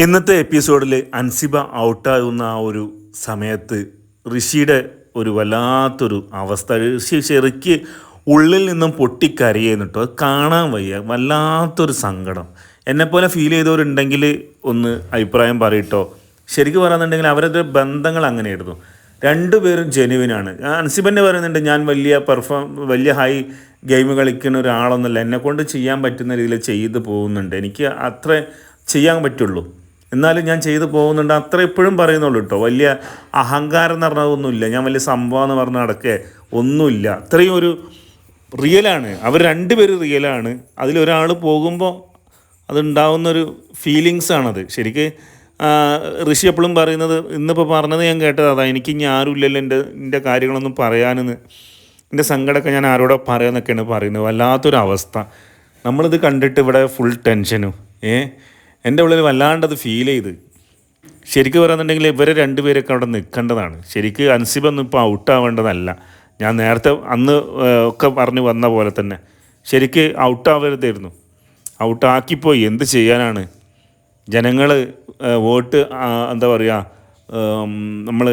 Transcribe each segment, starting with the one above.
ഇന്നത്തെ എപ്പിസോഡിൽ അൻസിബ ഔട്ടാകുന്ന ആ ഒരു സമയത്ത് ഋഷിയുടെ ഒരു വല്ലാത്തൊരു അവസ്ഥ. ഋഷി ശരിക്ക് ഉള്ളിൽ നിന്നും പൊട്ടിക്കരയുന്നു അത് കാണാൻ വയ്യ. വല്ലാത്തൊരു സങ്കടം. എന്നെപ്പോലെ ഫീൽ ചെയ്തവരുണ്ടെങ്കിൽ ഒന്ന് അഭിപ്രായം പറയട്ടോ. ശരിക്കും പറയുന്നുണ്ടെങ്കിൽ അവരുടെ ബന്ധങ്ങൾ അങ്ങനെയായിരുന്നു. രണ്ടുപേരും ജെനുവിനാണ് അൻസിബന്നെ പറയുന്നുണ്ട് ഞാൻ വലിയ പെർഫോം വലിയ ഹൈ ഗെയിം കളിക്കുന്ന ഒരാളൊന്നുമല്ല. എന്നെക്കൊണ്ട് ചെയ്യാൻ പറ്റുന്ന രീതിയിൽ ചെയ്തു പോകുന്നുണ്ട്. എനിക്ക് അത്ര ചെയ്യാൻ പറ്റുള്ളൂ. എന്നാലും ഞാൻ ചെയ്തു പോകുന്നുണ്ട്. അത്ര എപ്പോഴും പറയുന്നുള്ളൂ കേട്ടോ വലിയ അഹങ്കാരം എന്ന് പറഞ്ഞതൊന്നുമില്ല ഞാൻ വലിയ സംഭവം എന്ന് പറഞ്ഞ നടക്കേ ഒന്നുമില്ല. അത്രയും ഒരു റിയലാണ് അവർ രണ്ടുപേരും റിയലാണ് അതിലൊരാൾ പോകുമ്പോൾ അതുണ്ടാവുന്നൊരു ഫീലിങ്സ് ആണത്. ശരിക്ക് ഋഷി എപ്പോഴും പറയുന്നത് ഇന്നിപ്പോൾ പറഞ്ഞത് ഞാൻ കേട്ടത്. അതാ എനിക്ക് ഇനി ആരുമില്ലല്ലോ എന്റെ എന്റെ കാര്യങ്ങളൊന്നും പറയാനെന്ന്. എന്റെ സങ്കടമൊക്കെ ഞാൻ ആരോടോ പറയാമെന്നൊക്കെയാണ് പറയുന്നത്. വല്ലാത്തൊരവസ്ഥ. നമ്മളിത് കണ്ടിട്ട് ഇവിടെ ഫുൾ ടെൻഷനും ഏ? എന്റെ ഉള്ളിൽ വല്ലാണ്ടത് ഫീൽ ചെയ്ത്. ശരിക്കും പറയുന്നുണ്ടെങ്കിൽ ഇവരെ രണ്ടുപേരൊക്കെ അവിടെ നിൽക്കേണ്ടതാണ്. ശരിക്ക് അൻസിബൊന്നും ഇപ്പോൾ ഔട്ടാവേണ്ടതല്ല ഞാൻ നേരത്തെ അന്ന് ഒക്കെ പറഞ്ഞു വന്ന പോലെ തന്നെ. ശരിക്ക് ഔട്ടാവരുതായിരുന്നു ഔട്ടാക്കിപ്പോയി എന്ത് ചെയ്യാനാണ്? ജനങ്ങൾ വോട്ട് എന്താ പറയുക നമ്മൾ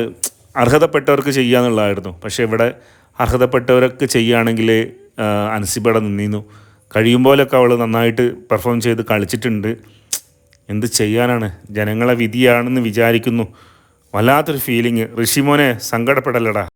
അർഹതപ്പെട്ടവർക്ക് ചെയ്യാന്നുള്ളതായിരുന്നു പക്ഷേ ഇവിടെ അർഹതപ്പെട്ടവരൊക്കെ ചെയ്യുകയാണെങ്കിൽ അൻസിബടെ നിന്നിരുന്നു. കഴിയുമ്പോഴൊക്കെ അവൾ നന്നായിട്ട് പെർഫോം ചെയ്ത് കളിച്ചിട്ടുണ്ട്. എന്ത് ചെയ്യാനാണ്? ജനങ്ങളെ വിധിയാണെന്ന് വിചാരിക്കുന്നു. വല്ലാത്തൊരു ഫീലിംഗ് ഋഷിമോനെ സങ്കടപ്പെടലടാ